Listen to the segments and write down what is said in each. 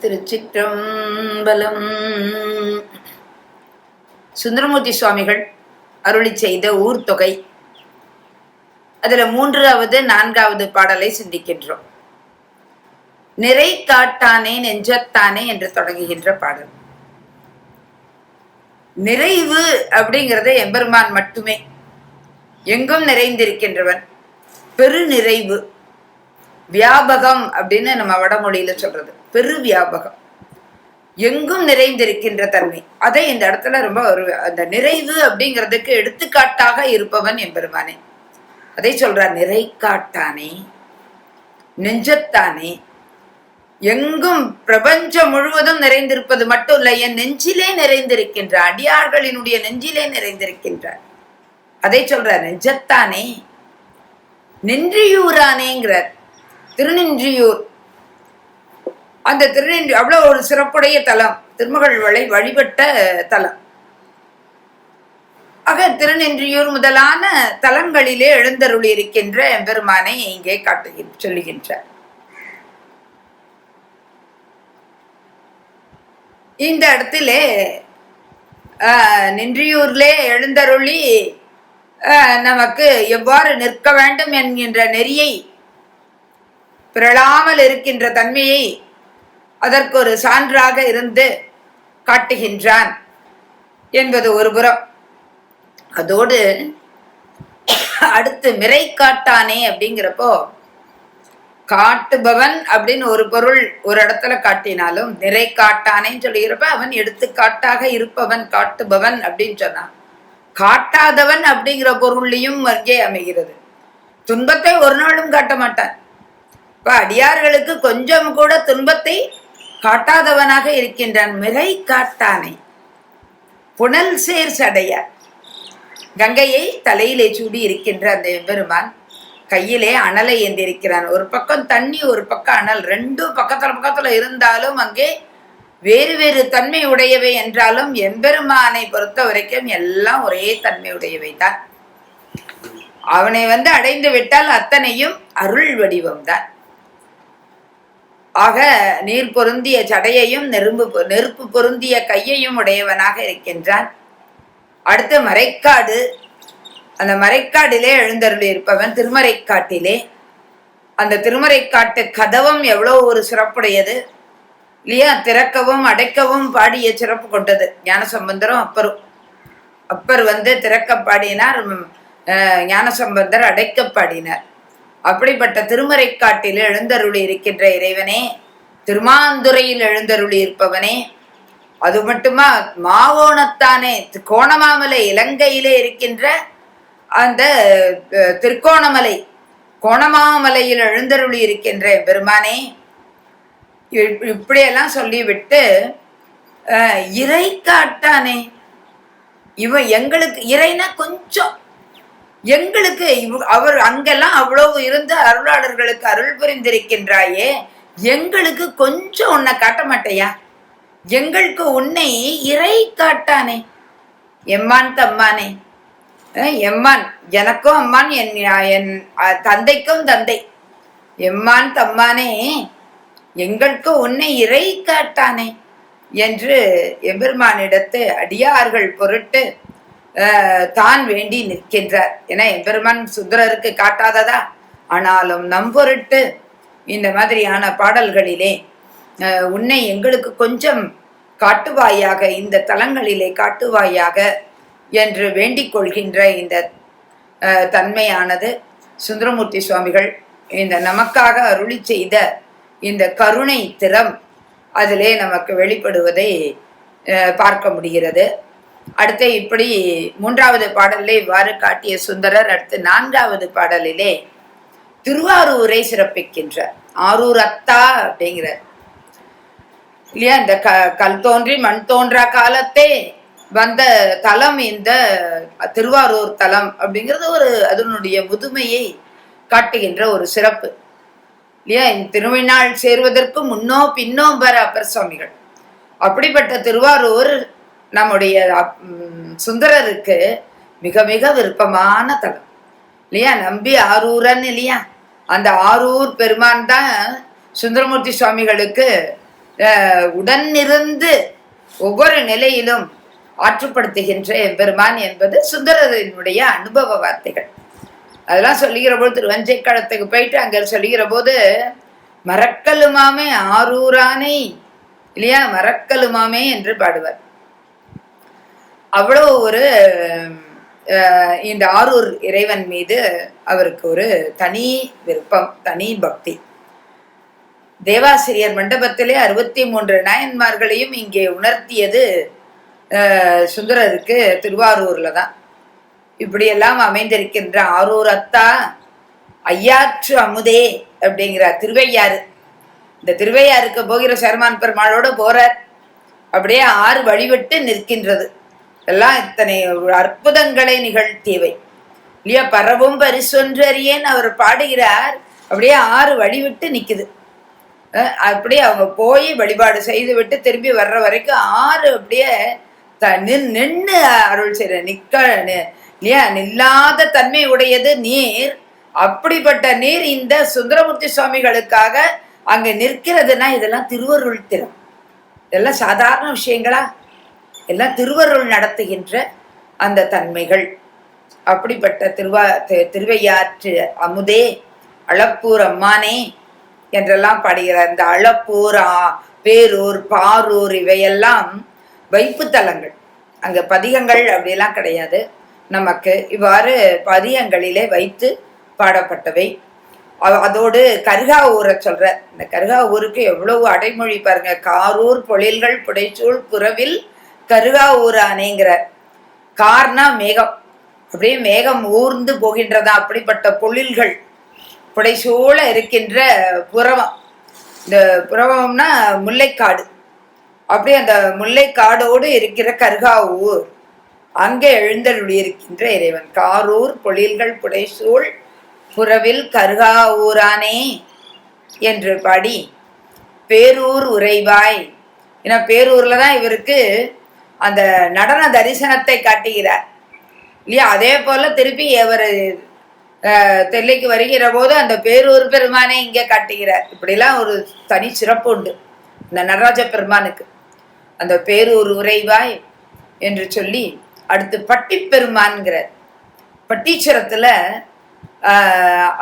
திருச்சிற்றம்பலம். சுந்தரமூர்த்தி சுவாமிகள் அருளி செய்த ஊர் அதுல மூன்றாவது நான்காவது பாடலை சிந்திக்கின்றோம். நிறை காட்டானே நெஞ்சத்தானே என்று தொடங்குகின்ற பாடல். நிறைவு அப்படிங்கிறது எம்பெருமான் மட்டுமே எங்கும் நிறைந்திருக்கின்றவன். பெரு நிறைவு வியாபகம் அப்படின்னு நம்ம வடமொழியில சொல்றது. பெரு வியாபகம். எங்கும் நிறைந்திருக்கின்ற தன்மை. அதை இந்த இடத்துல ரொம்ப ஒரு அந்த நிறைவு அப்படிங்கிறதுக்கு எடுத்துக்காட்டாக இருப்பவன் எம்பெருமானே அதை சொல்றார் நிறை காட்டானே நெஞ்சத்தானே. எங்கும் பிரபஞ்சம் முழுவதும் நிறைந்திருப்பது மட்டும் இல்லை என் நெஞ்சிலே நிறைந்திருக்கின்ற அடியார்களினுடைய நெஞ்சிலே நிறைந்திருக்கின்றார் அதை சொல்றார் நெஞ்சத்தானே. நின்றியூரானேங்கிறார் திருநின்றியூர் அந்த திருநின்றி அவ்வளோ ஒரு சிறப்புடைய தலம். திருமகள்வளை வழிபட்ட தலம். ஆக திருநின்றியூர் முதலான தலங்களிலே எழுந்தருளி இருக்கின்ற எம்பெருமானை இங்கே காட்டுகின்ற சொல்லுகின்றார். இந்த இடத்திலே நின்றியூர்லே எழுந்தருளி நமக்கு எவ்வாறு நிற்க வேண்டும் என்கின்ற நெறியை பிறழாமல் இருக்கின்ற தன்மையை அதற்கு ஒரு சான்றாக இருந்து காட்டுகின்றான் என்பது ஒரு புறம். அதோடு அடுத்து மிரை காட்டானே அப்படிங்கிறப்போ காட்டுபவன் அப்படின்னு ஒரு பொருள் ஒரு இடத்துல காட்டினாலும் நிறை காட்டானேன்னு சொல்லுகிறப்ப அவன் எடுத்துக்காட்டாக இருப்பவன் காட்டுபவன் அப்படின்னு சொன்னான். காட்டாதவன் அப்படிங்கிற பொருள்லையும் அங்கே அமைகிறது. துன்பத்தை ஒரு நாளும் காட்ட மாட்டான். இப்ப அடியார்களுக்கு கொஞ்சம் கூட துன்பத்தை காட்டாதவனாக இருக்கின்றான் மிரை காட்டானை. புனல் சேர் சடையார். கங்கையை தலையிலே சூடி இருக்கின்ற அந்த பெருமான் கையிலே அனலை ஏந்திருக்கிறான். ஒரு பக்கம் தண்ணி ஒரு பக்கம் அனல். ரெண்டும் பக்கத்துல பக்கத்துல இருந்தாலும் அங்கே வேறு வேறு தன்மை உடையவை என்றாலும் எம்பெருமானை பொறுத்த வரைக்கும் எல்லாம் ஒரே தன்மை உடையவை தான். அவனை வந்து அடைந்து விட்டால் அத்தனையும் அருள் வடிவம் தான். ஆக நீர் பொருந்திய சடையையும் நெரும்பு நெருப்பு பொருந்திய கையையும் உடையவனாக இருக்கின்றான். அடுத்து மறைக்காடு அந்த மறைக்காடிலே எழுந்தருள் இருப்பவன் திருமறைக்காட்டிலே. அந்த திருமறைக்காட்டு கதவம் எவ்வளோ ஒரு சிறப்புடையது. இல்லையா? திறக்கவும் அடைக்கவும் பாடிய சிறப்பு கொண்டது. ஞானசம்பந்தரும் அப்பரும். அப்பர் வந்து திறக்க பாடினார் ஞானசம்பந்தர் அடைக்க பாடினார். அப்படிப்பட்ட திருமறைக்காட்டில் எழுந்தருளி இருக்கின்ற இறைவனே திருமாந்துறையில் எழுந்தருளி இருப்பவனே அது மட்டுமா மாவோணத்தானே கோணமாமலை இலங்கையிலே இருக்கின்ற அந்த திருக்கோணமலை கோணமாமலையில் எழுந்தருளி இருக்கின்ற பெருமானே இப்படியெல்லாம் சொல்லிவிட்டு இறை காட்டானே இவன் எங்களுக்கு இறைனா கொஞ்சம் எங்களுக்கு அவர் அங்கெல்லாம் அவ்வளவு இருந்து அருளாளர்களுக்கு அருள் புரிந்திருக்கின்றாயே எங்களுக்கு கொஞ்சம் உன்னை காட்ட மாட்டையா? எங்களுக்கு உன்னை இறை காட்டானே. எம்மான் தம்மானே. எம்மான் எனக்கும் அம்மான் என் என் தந்தைக்கும் தந்தை. எம்மான் தம்மானே எங்களுக்கு உன்னை இறை காட்டானே என்று எம்பெருமானிடத்து அடியார்கள் பொருட்டு தான் வேண்டி நிற்கின்றார். என எம்பெருமான் சுந்தரருக்கு காட்டாததா? ஆனாலும் நம்பொருட்டு இந்த மாதிரியான பாடல்களிலே உன்னை எங்களுக்கு கொஞ்சம் காட்டுவாயாக இந்த தலங்களிலே காட்டுவாயாக என்று வேண்டிக் கொள்கின்ற இந்த தன்மையானது சுந்தரமூர்த்தி சுவாமிகள் இந்த நமக்காக அருளி செய்த இந்த கருணை திறம் அதிலே நமக்கு வெளிப்படுவதை பார்க்க முடிகிறது. அடுத்து இப்படி மூன்றாவது பாடலிலே இவ்வாறு காட்டிய சுந்தரர் அடுத்து நான்காவது பாடலிலே திருவாரூரை சிறப்பிக்கின்றார். ஆரூர் அத்தா அப்படிங்கிறார். இல்லையா? இந்த க கல் தோன்றி மண் தோன்றா காலத்தே வந்த தலம் இந்த திருவாரூர் தலம் அப்படிங்கிறது ஒரு அதனுடைய முதுமையை காட்டுகின்ற ஒரு சிறப்பு. இல்லையா? இந்த திருவிழாள் சேருவதற்கு முன்னோ பின்னோ வர அப்பர் சுவாமிகள். அப்படிப்பட்ட திருவாரூர் நம்முடைய சுந்தரருக்கு மிக மிக விருப்பமான தலம். இல்லையா? நம்பி ஆரூரன் இல்லையா? அந்த ஆரூர் பெருமான் தான் சுந்தரமூர்த்தி சுவாமிகளுக்கு உடனிருந்து ஒவ்வொரு நிலையிலும் ஆற்றுப்படுத்துகின்ற எம்பெருமான் என்பது சுந்தரரினுடைய அனுபவ வார்த்தைகள். அதெல்லாம் சொல்லுகிற போது திருவஞ்சைக்களத்துக்கு போயிட்டு அங்க சொல்லுகிற போது மறக்கலுமாமே ஆரூரானை? இல்லையா? மறக்கலுமாமே என்று பாடுவார். அவ்வளோ ஒரு இந்த ஆரூர் இறைவன் மீது அவருக்கு ஒரு தனி விருப்பம் தனி பக்தி. தேவாசிரியர் மண்டபத்திலே அறுபத்தி மூன்று நாயன்மார்களையும் இங்கே உணர்த்தியது சுந்தரருக்கு திருவாரூர்ல தான். இப்படியெல்லாம் அமைந்திருக்கின்ற ஆரூர் அத்தா ஐயாற்று அமுதே அப்படிங்கிறார் திருவையாறு. இந்த திருவையாருக்கு போகிற சரமான் பெருமாளோட போறார். அப்படியே ஆறு வழிவிட்டு நிற்கின்றது. எல்லாம் இத்தனை அற்புதங்களை நிகழ்த்தியவை. இல்லையா பரவும் பரிசொன்றறியேன் அவர் பாடுகிறார். அப்படியே ஆறு வழிவிட்டு நிக்குது. அஹ் அப்படியே அவங்க போய் வழிபாடு செய்து விட்டு திரும்பி வர்ற வரைக்கும் ஆறு அப்படியே த நின் நின்று அருள் செய்கிற நிக்க நி- இல்லையா நில்லாத தன்மை உடையது நீர். அப்படிப்பட்ட நீர் இந்த சுந்தரமூர்த்தி சுவாமிகளுக்காக அங்க நிற்கிறதுனா இதெல்லாம் திருவருள் திறம். இதெல்லாம் சாதாரண விஷயங்களா? எல்லாம் திருவருள் நடத்துகின்ற அந்த தன்மைகள். அப்படிப்பட்ட திருவா திருவையாற்று அமுதே அளப்பூர் அம்மானே என்றெல்லாம் பாடுகிறார் இந்த அளப்பூர் பேரூர் பாரூர் இவையெல்லாம் வைப்பு தலங்கள். அங்க பதிகங்கள் அப்படியெல்லாம் கிடையாது. நமக்கு இவ்வாறு பதியங்களிலே வைத்து பாடப்பட்டவை. அதோடு கருகா ஊரை சொல்ற இந்த கருகா ஊருக்கு எவ்வளவு அடைமொழி பாருங்க. காரூர் பொழில்கள் புடைச்சூழ் புறவில் கருகா ஊரானேங்கிறார் கார்னா மேகம். அப்படியே மேகம் ஊர்ந்து போகின்றதா? அப்படிப்பட்ட பொழில்கள் புடைசூழ இருக்கின்ற புறவம். இந்த புறவம்னா முல்லைக்காடு. அப்படியே அந்த முல்லைக்காடோடு இருக்கிற கருகாவூர். அங்கே எழுந்தருளியிருக்கின்ற இறைவன். காரூர் பொழில்கள் புடைசூழ் புறவில் கருகாவூரானே என்று பாடி பேரூர் உறைவாய். ஏன்னா பேரூர்ல தான் இவருக்கு அந்த நடன தரிசனத்தை காட்டுகிறார். இல்லையா? அதே போல திருப்பி அவர் தெல்லைக்கு வருகிற போது அந்த பேரூர் பெருமானை இங்கே காட்டுகிறார். இப்படிலாம் ஒரு தனி சிறப்பு உண்டு. இந்த நடராஜ பெருமானுக்கு. அந்த பேரூர் உறைவாய் என்று சொல்லி அடுத்து பட்டி பெருமான்கிறார். பட்டீச்சரத்துல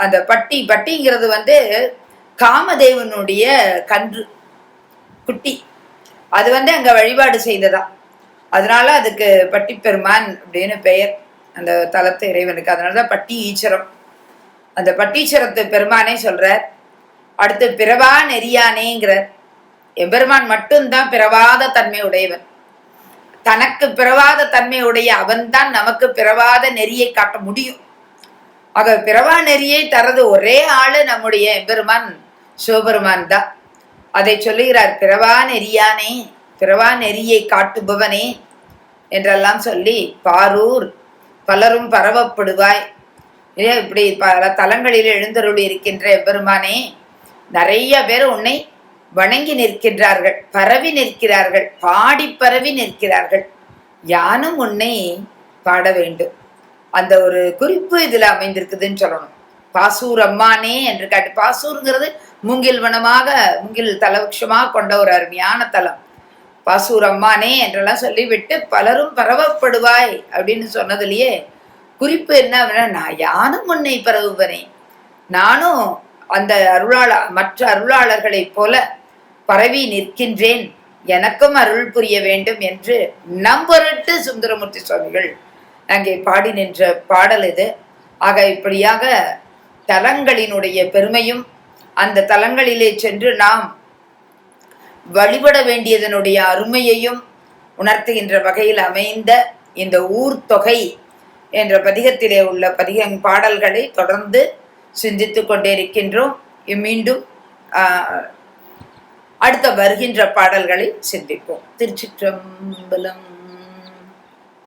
அந்த பட்டி பட்டிங்கிறது வந்து காமதேவனுடைய கன்று குட்டி. அது வந்து அங்க வழிபாடு செய்ததான் அதனால அதுக்கு பட்டி பெருமான் அப்படின்னு பெயர் அந்த தலத்து இறைவனுக்கு. அதனாலதான் பட்டி ஈச்சரம் அந்த பட்டீச்சரத்து பெருமானே சொல்றார் அடுத்து பிறவா நெறியானேங்கிறார் எம்பெருமான் மட்டும்தான் பிறவாத தன்மை உடையவன். தனக்கு பிறவாத தன்மை உடைய அவன்தான் நமக்கு பிறவாத நெறியை காட்ட முடியும். ஆக பிறவா நெறியை தரது ஒரே ஆளு நம்முடைய எம்பெருமான் சிவபெருமான் தான். அதை சொல்லுகிறார் பிறவா நெறியானே பிறவா நெறியை காட்டுபவனே என்றெல்லாம் சொல்லி பாரூர் பலரும் பரவப்படுவாய். இல்லையா இப்படி பல தலங்களில் எழுந்தருள் இருக்கின்ற எம்பெருமானே நிறைய பேர் உன்னை வணங்கி நிற்கின்றார்கள் பரவி நிற்கிறார்கள் பாடி பரவி நிற்கிறார்கள். யானும் உன்னை பாட வேண்டும். அந்த ஒரு குறிப்பு இதுல அமைந்திருக்குதுன்னு சொல்லணும். பாசூர் அம்மானே என்று காட்டு பாசூருங்கிறது மூங்கில் வனமாக மூங்கில் தலவட்சமாக கொண்ட ஒரு அருமையான தலம். பாசூர் அம்மானே என்றெல்லாம் சொல்லிவிட்டு பலரும் பரவப்படுவாய் அப்படின்னு சொன்னதுலயே குறிப்பு என்ன அப்படின்னா நான் யானும் உன்னை பரவுவனே. நானும் அந்த அருளாள மற்ற அருளாளர்களைப் போல பரவி நிற்கின்றேன். எனக்கும் அருள் புரிய வேண்டும் என்று நம்பொருட்டு சுந்தரமூர்த்தி சுவாமிகள் அங்கே பாடி நின்ற பாடல் இது. ஆக இப்படியாக தலங்களினுடைய பெருமையும் அந்த தலங்களிலே சென்று நாம் வழிபட வேண்டியதனுடைய அருமையையும் உணர்த்துகின்ற வகையில் அமைந்த இந்த ஊர் தொகை என்ற பதிகத்திலே உள்ள பதிக பாடல்களை தொடர்ந்து சிந்தித்து கொண்டே இருக்கின்றோம் மீண்டும் அடுத்த வருகின்ற பாடல்களை சிந்திப்போம். திருச்சிற்றம்பலம்